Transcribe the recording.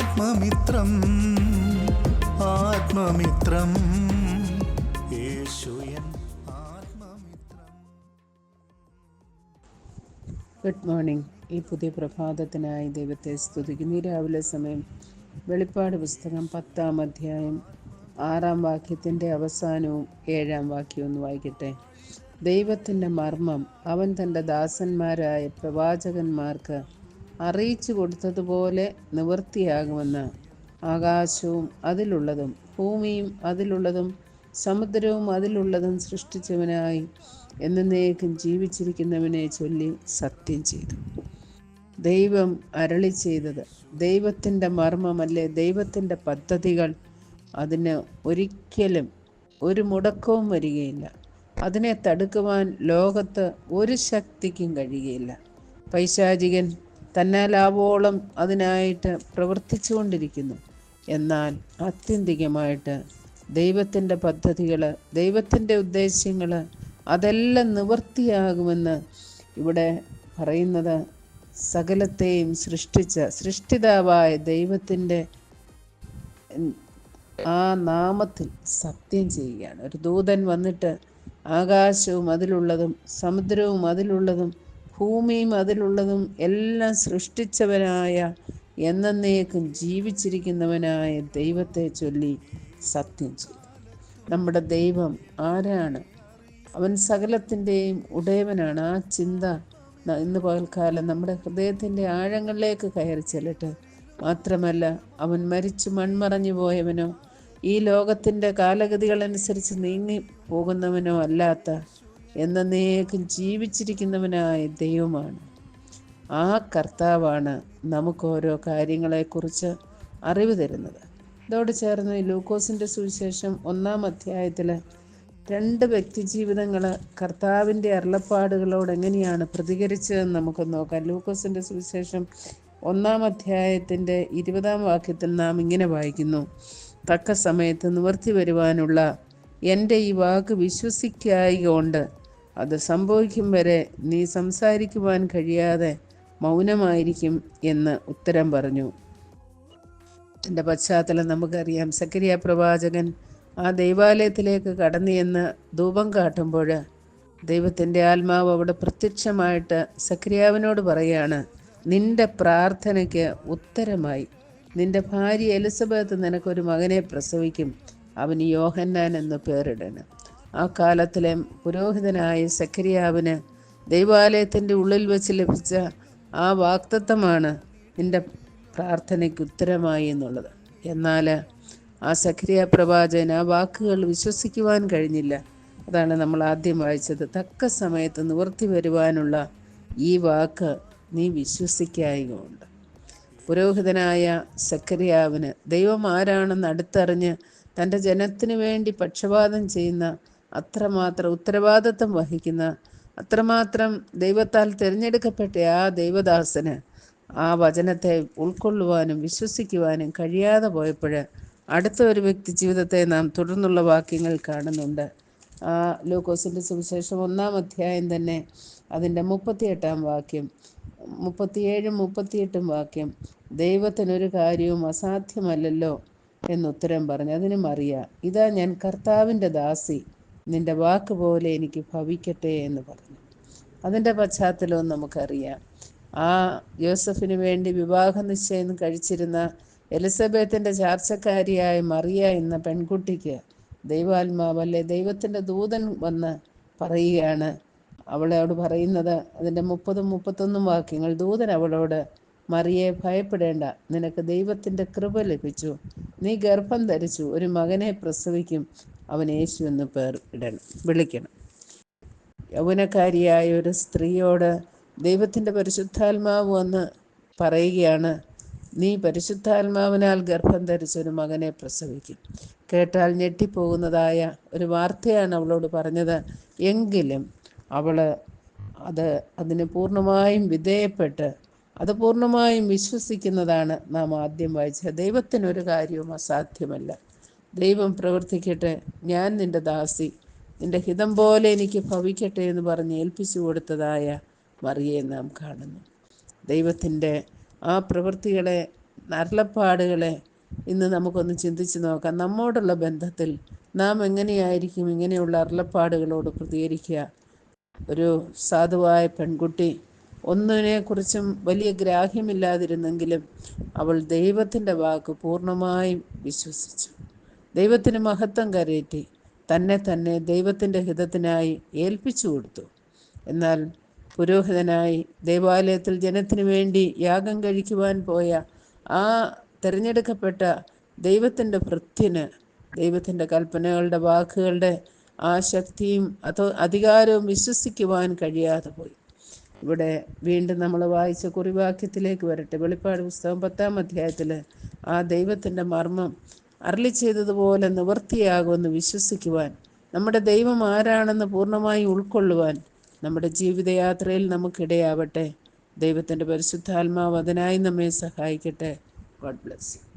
ആത്മമിത്രം ആത്മമിത്രം. Good morning ഈ പുതിയ പ്രഭാതത്തിനായി ദൈവത്തെ സ്തുതിക്കുന്നു. ഈ രാവിലെ സമയം വെളിപ്പാട് പുസ്തകം പത്താം അധ്യായം ആറാം വാക്യത്തിന്റെ അവസാനവും ഏഴാം വാക്യവും ഒന്ന് വായിക്കട്ടെ. ദൈവത്തിന്റെ മർമ്മം അവൻ തന്റെ ദാസന്മാരായ പ്രവാചകന്മാർക്ക് അറിയിച്ചു കൊടുത്തതുപോലെ നിവൃത്തിയാകുമെന്ന് ആകാശവും അതിലുള്ളതും ഭൂമിയും അതിലുള്ളതും സമുദ്രവും അതിലുള്ളതും സൃഷ്ടിച്ചവനായി എന്നേക്കും ജീവിച്ചിരിക്കുന്നവനെ ചൊല്ലി സത്യം ചെയ്തു. ദൈവം അരളി ചെയ്തത് ദൈവത്തിന്റെ മർമ്മമല്ലേ? ദൈവത്തിന്റെ പദ്ധതികൾ അതിന് ഒരിക്കലും ഒരു മുടക്കവും വരികയില്ല. അതിനെ തടുക്കുവാൻ ലോകത്ത് ഒരു ശക്തിക്കും കഴിയുകയില്ല. പൈശാചികൻ തന്നാലാവോളം അതിനായിട്ട് പ്രവർത്തിച്ചുകൊണ്ടിരിക്കുന്നു. എന്നാൽ ആത്യന്തികമായിട്ട് ദൈവത്തിന്റെ പദ്ധതികൾ ദൈവത്തിന്റെ ഉദ്ദേശ്യങ്ങൾ അതെല്ലാം നിവർത്തിയാകുമെന്ന് ഇവിടെ പറയുന്നത് സകലത്തെയും സൃഷ്ടിച്ച സൃഷ്ടിതാവായ ദൈവത്തിന്റെ ആ നാമത്തിൽ സത്യം ചെയ്യുകയാണ്. ഒരു ദൂതൻ വന്നിട്ട് ആകാശവും അതിലുള്ളതും സമുദ്രവും അതിലുള്ളതും ഭൂമിയും അതിലുള്ളതും എല്ലാം സൃഷ്ടിച്ചവനായ എന്നേക്കും ജീവിച്ചിരിക്കുന്നവനായ ദൈവത്തെ ചൊല്ലി സത്യം ചെയ്തു. നമ്മുടെ ദൈവം ആരാണ്? അവൻ സകലത്തിന്റെയും ഉടയവനാണ്. ആ ചിന്ത ഇന്ന് പകൽക്കാലം നമ്മുടെ ഹൃദയത്തിന്റെ ആഴങ്ങളിലേക്ക് കയറി ചെല്ലട്ടെ. മാത്രമല്ല അവൻ മരിച്ചു മൺമറഞ്ഞു പോയവനോ ഈ ലോകത്തിന്റെ കാലഗതികളനുസരിച്ച് നീങ്ങി പോകുന്നവനോ അല്ലാത്ത എന്നേക്കും ജീവിച്ചിരിക്കുന്നവനായ ദൈവമാണ്. ആ കർത്താവാണ് നമുക്ക് ഓരോ കാര്യങ്ങളെക്കുറിച്ച് അറിവ് തരുന്നത്. ഇതോട് ചേർന്ന് ലൂക്കോസിന്റെ സുവിശേഷം ഒന്നാം അധ്യായത്തിൽ രണ്ട് വ്യക്തിജീവിതങ്ങൾ കർത്താവിന്റെ അരുളപ്പാടുകളോട് എങ്ങനെയാണ് പ്രതികരിച്ചതെന്ന് നമുക്ക് നോക്കാം. ലൂക്കോസിന്റെ സുവിശേഷം ഒന്നാം അധ്യായത്തിന്റെ ഇരുപതാം വാക്യത്തിൽ നാം ഇങ്ങനെ വായിക്കുന്നു. തക്ക സമയത്ത് നിവർത്തി വരുവാനുള്ള എന്റെ ഈ വാക്ക് വിശ്വസിക്കായികൊണ്ട് അത് സംഭവിക്കും വരെ നീ സംസാരിക്കുവാൻ കഴിയാതെ മൗനമായിരിക്കും എന്ന് ഉത്തരം പറഞ്ഞു. എന്റെ പശ്ചാത്തലം നമുക്കറിയാം. സക്കരിയ പ്രവാചകൻ ആ ദൈവാലയത്തിലേക്ക് കടന്നു എന്ന് ധൂപം കാട്ടുമ്പോൾ ദൈവത്തിന്റെ ആത്മാവ് അവിടെ പ്രത്യക്ഷമായിട്ട് സക്രിയാവിനോട് പറയാണ് നിന്റെ പ്രാർത്ഥനയ്ക്ക് ഉത്തരമായി. നിന്റെ ഭാര്യ എലിസബത്ത് നിനക്കൊരു മകനെ പ്രസവിക്കും. അവന് യോഹന്നാൻ എന്ന് പേരിടണം. ആ കാലത്തിലെ പുരോഹിതനായ സക്കരിയാവിന് ദൈവാലയത്തിന്റെ ഉള്ളിൽ വെച്ച് ലഭിച്ച ആ വാക്തത്വമാണ് നിന്റെ പ്രാർത്ഥനയ്ക്ക് ഉത്തരമായി എന്നുള്ളത്. എന്നാൽ ആ സക്രിയ പ്രവാചകൻ ആ വാക്കുകൾ വിശ്വസിക്കുവാൻ കഴിഞ്ഞില്ല. അതാണ് നമ്മൾ ആദ്യം വായിച്ചത്. തക്ക സമയത്ത് നിവർത്തി വരുവാനുള്ള ഈ വാക്ക് നീ വിശ്വസിക്കായകൊണ്ട് പുരോഹിതനായ സക്കരിയാവിന് ദൈവം ആരാണെന്ന് അടുത്തറിഞ്ഞ് തന്റെ ജനത്തിനു വേണ്ടി പക്ഷപാതം ചെയ്യുന്ന അത്രമാത്രം ഉത്തരവാദിത്വം വഹിക്കുന്ന അത്രമാത്രം ദൈവത്താൽ തിരഞ്ഞെടുക്കപ്പെട്ട ആ ദൈവദാസന് ആ വചനത്തെ ഉൾക്കൊള്ളുവാനും വിശ്വസിക്കുവാനും കഴിയാതെ പോയപ്പോൾ അടുത്ത ഒരു വ്യക്തി ജീവിതത്തെ നാം തുടർന്നുള്ള വാക്യങ്ങൾ കാണുന്നുണ്ട്. ആ ലൂക്കോസിന്റെ സുവിശേഷം ഒന്നാം അധ്യായം തന്നെ അതിന്റെ മുപ്പത്തിയെട്ടാം വാക്യം മുപ്പത്തിയേഴും മുപ്പത്തിയെട്ടും വാക്യം ദൈവത്തിനൊരു കാര്യവും അസാധ്യമല്ലല്ലോ എന്നുത്തരം പറഞ്ഞു അതിനും അറിയാം. ഇതാ ഞാൻ കർത്താവിന്റെ ദാസി നിന്റെ വാക്ക് പോലെ എനിക്ക് ഭവിക്കട്ടെ എന്ന് പറഞ്ഞു. അതിന്റെ പശ്ചാത്തലവും നമുക്കറിയാം. ആ യോസഫിന് വേണ്ടി വിവാഹ നിശ്ചയം കഴിച്ചിരുന്ന എലിസബത്തിന്റെ ചാർച്ചക്കാരിയായ മറിയ എന്ന പെൺകുട്ടിക്ക് ദൈവാത്മാവല്ലേ? ദൈവത്തിന്റെ ദൂതൻ വന്ന് പറയുകയാണ്. അവളോട് പറയുന്നത് അതിന്റെ മുപ്പതും മുപ്പത്തൊന്നും വാക്യങ്ങൾ. ദൂതൻ അവളോട് മറിയെ ഭയപ്പെടേണ്ട. നിനക്ക് ദൈവത്തിന്റെ കൃപ ലഭിച്ചു. നീ ഗർഭം ധരിച്ചു. ഒരു മകനെ പ്രസവിക്കും. അവൻ യേശു എന്ന് പേർ ഇടണം വിളിക്കണം. യൗവനക്കാരിയായ ഒരു സ്ത്രീയോട് ദൈവത്തിന്റെ പരിശുദ്ധാത്മാവ് വന്ന് പറയുകയാണ് നീ പരിശുദ്ധാത്മാവിനാൽ ഗർഭം ധരിച്ച ഒരു മകനെ പ്രസവിക്കും. കേട്ടാൽ ഞെട്ടിപ്പോകുന്നതായ ഒരു വാർത്തയാണ് അവളോട് പറഞ്ഞത്. എങ്കിലും അവൾ അത് അതിന് പൂർണമായും വിധേയപ്പെട്ട് അത് പൂർണമായും വിശ്വസിക്കുന്നതാണ് നാം ആദ്യം വായിച്ചത്. ദൈവത്തിനൊരു കാര്യവും അസാധ്യമല്ല. ദൈവം പ്രവർത്തിക്കട്ടെ. ഞാൻ നിന്റെ ദാസി. നിന്റെ ഹിതം പോലെ എനിക്ക് ഭവിക്കട്ടെ എന്ന് പറഞ്ഞ് ഏൽപ്പിച്ചു കൊടുത്തതായ മറിയെ നാം കാണുന്നു. ദൈവത്തിന്റെ ആ പ്രവൃത്തികളെ അരുളപ്പാടുകളെ ഇന്ന് നമുക്കൊന്ന് ചിന്തിച്ച് നോക്കാം. നമ്മോടുള്ള ബന്ധത്തിൽ നാം എങ്ങനെയായിരിക്കും ഇങ്ങനെയുള്ള അരുളപ്പാടുകളോട് പ്രതികരിക്കുക? ഒരു സാധുവായ പെൺകുട്ടി ഒന്നിനെക്കുറിച്ചും വലിയ ഗ്രാഹ്യമില്ലാതിരുന്നെങ്കിലും അവൾ ദൈവത്തിന്റെ വാക്ക് പൂർണമായും വിശ്വസിച്ചു. ദൈവത്തിന് മഹത്വം കരയറ്റി തന്നെ തന്നെ ദൈവത്തിന്റെ ഹിതത്തിനായി ഏൽപ്പിച്ചു കൊടുത്തു. എന്നാൽ പുരോഹിതനായി ദേവാലയത്തിൽ ജനത്തിനു വേണ്ടി യാഗം കഴിക്കുവാൻ പോയ ആ തിരഞ്ഞെടുക്കപ്പെട്ട ദൈവത്തിന്റെ ഭൃത്യന് ദൈവത്തിന്റെ കൽപ്പനകളുടെ വാക്കുകളുടെ ആ ശക്തിയും അതോ അധികാരവും വിശ്വസിക്കുവാൻ കഴിയാതെ പോയി. ഇവിടെ വീണ്ടും നമ്മൾ വായിച്ച കുറിവാക്യത്തിലേക്ക് വരട്ടെ. വെളിപ്പാട് പുസ്തകം പത്താം അധ്യായത്തിൽ ആ ദൈവത്തിന്റെ മർമ്മം അരളി ചെയ്തതുപോലെ നിവൃത്തിയാകുമെന്ന് വിശ്വസിക്കുവാൻ നമ്മുടെ ദൈവം ആരാണെന്ന് പൂർണമായി ഉൾക്കൊള്ളുവാൻ നമ്മുടെ ജീവിതയാത്രയിൽ നമുക്കിടയാവട്ടെ. ദൈവത്തിന്റെ പരിശുദ്ധാത്മാവ് അതിനായി നമ്മെ സഹായിക്കട്ടെ. God bless